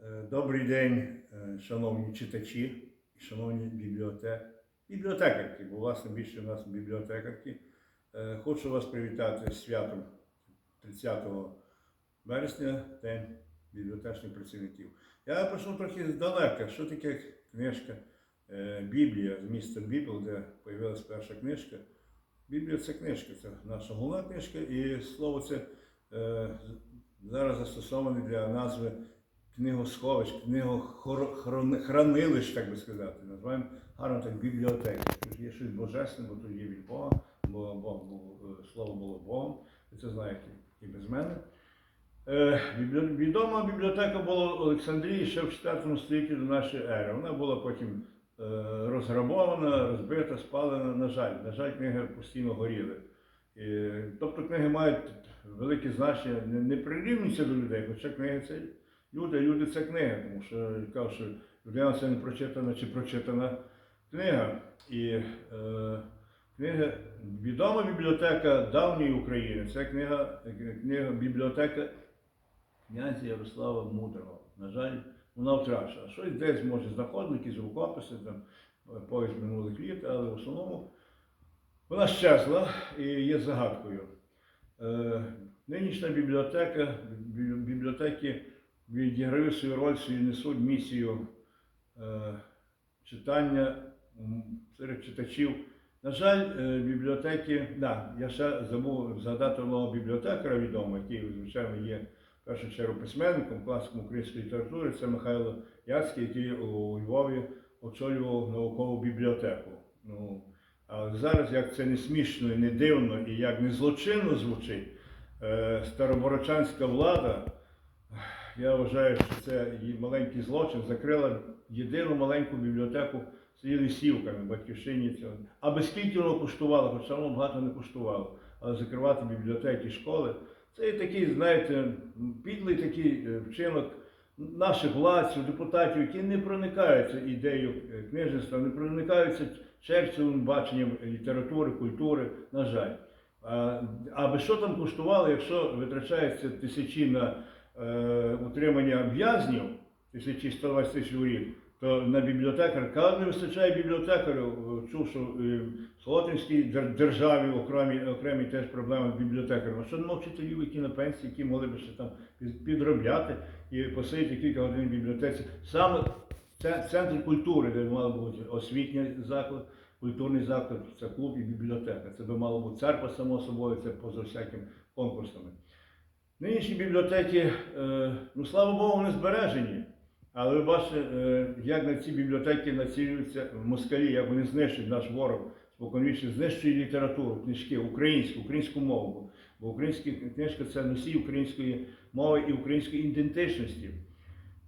Е, Добрий день, е, шановні читачі шановні бібліотек... бібліотекарки, бо власне більше у нас бібліотекарки. Е, Хочу вас привітати з святом 30 вересня, День бібліотечних працівників. Я почну трохи здалека, що таке книжка Біблія з міста Бібл, де з'явилася перша книжка. Біблія це книжка, це наша головна книжка, і слово це зараз застосоване для назви книгосховищ, книгохранилищ, так би сказати. Називаємо гарно так бібліотеки. Тут є щось божественне, бо тут є від Бога, бо Бог був, е, слово було Богом, ви це знаєте і без мене. Е, Відома бібліотека була в Олександрії ще в 4 столітті до нашої ери. Вона була потім е, розграбована, розбита, спалена. На жаль, на жаль, книги постійно горіли. Тобто книги мають велике значення, не прирівнюються до людей, хоча книги це люди, люди це книги, тому що я кажу, що людина це не прочитана чи прочитана книга. І е, книга, відома бібліотека давньої України, це книга, книга бібліотека князя Ярослава Мудрого. На жаль, вона втрачена. Щось десь може знаходили, якісь рукописи, там, повість минулих літ, але в основному вона щезла і є загадкою. Е, нинішня бібліотека, бі- бібліотеки відіграють свою роль, свою несуть місію е, читання серед читачів. На жаль, е, бібліотеки, да, я ще забув згадати одного бібліотекаря відомого, який, звичайно, є в першу чергу письменником, класиком української літератури, це Михайло Яцький, який у Львові очолював наукову бібліотеку. Ну, а зараз, як це не смішно і не дивно, і як не злочинно звучить, е, староборочанська влада, я вважаю, що це маленький злочин, закрила єдину маленьку бібліотеку в селі Лисівками, батьківщині цього. Аби скільки воно коштувало, хоча воно багато не коштувало, але закривати бібліотеки, школи, це такий, знаєте, підлий такий е, вчинок наших владців, депутатів, які не проникаються ідеєю книжництва, не проникаються черчиллим баченням літератури, культури, на жаль. Аби що там коштувало, якщо витрачається тисячі на е, утримання в'язнів, тисячі 120 тисяч у рік, то на бібліотекар, коли не вистачає бібліотекарю, е, чув, що е, в Солотинській державі окремі, окремі теж проблеми з бібліотекарем. А що нема вчителів, які на пенсії, які могли б ще там підробляти і посидіти кілька годин в бібліотеці. Саме це центр культури, де мало бути освітній заклад, культурний заклад, це клуб і бібліотека. Це би мало бути церква, само собою, це поза всяким конкурсами. Нинішні бібліотеки, е, ну слава Богу, вони збережені. Але ви бачите, е, як на ці бібліотеки націлюються москалі, як вони знищують наш ворог споконвічно, знищує літературу, книжки, українську, українську мову. Бо українська книжка це носій української мови і української ідентичності.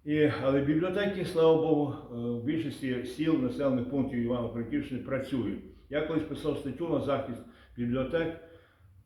І, але бібліотеки, слава Богу, е, в більшості сіл населених пунктів Івано-Франківщини працюють. Я колись писав статтю на захист бібліотек.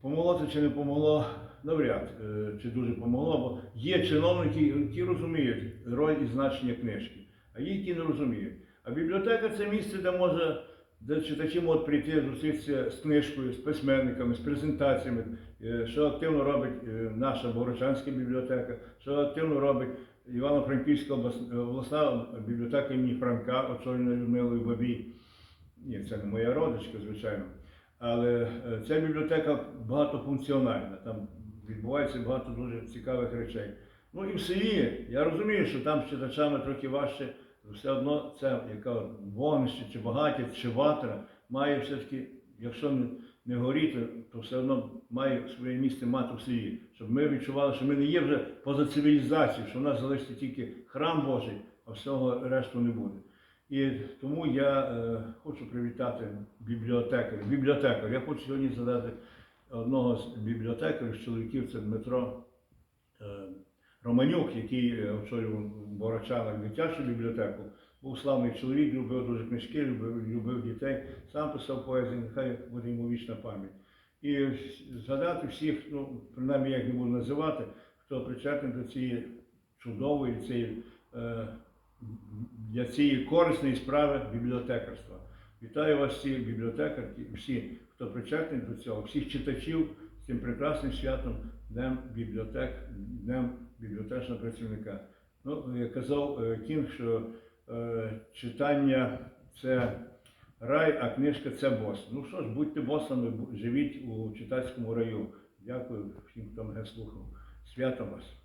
Помогло це чи не помогло, навряд е, чи дуже помогло, бо є чиновники, які розуміють роль і значення книжки, а є, які не розуміють. А бібліотека це місце, де може, де читачі можуть прийти, зустрітися з книжкою, з письменниками, з презентаціями, е, що активно робить е, наша Борочанська бібліотека, що активно робить Івано-Франківська облас- обласна бібліотека імені Франка, очолена Людмилою Бабій. Ні, це не моя родичка, звичайно. Але ця бібліотека багатофункціональна, там відбувається багато дуже цікавих речей. Ну і в селі, я розумію, що там з читачами трохи важче, все одно це яка вогнище, чи багаття, чи ватра має все-таки, якщо не, не горіти, то все одно має своє місце мати в селі. Щоб ми відчували, що ми не є вже поза цивілізацією, що в нас залишиться тільки храм Божий, а всього решту не буде. І тому я е, хочу привітати бібліотекаря. Бібліотекар. Я хочу сьогодні задати одного з бібліотекарів, чоловіків, це Дмитро е, Романюк, який е, очолював в Борочанах дитячу бібліотеку. Був славний чоловік, любив дуже книжки, любив, любив дітей, сам писав поезію, нехай буде йому вічна пам'ять. І згадати всіх, ну, принаймні я їх не буду називати, хто причетний до цієї чудової, цієї е, для цієї корисної справи бібліотекарства. Вітаю вас всіх бібліотекарки, всі, хто причетний до цього, всіх читачів з цим прекрасним святом Днем бібліотек, Днем бібліотечного працівника. Ну, я казав е, Кінг, що е, читання це рай, а книжка це бос. Ну що ж, будьте босами, живіть у читацькому раю. Дякую всім, хто мене слухав. Свято вас!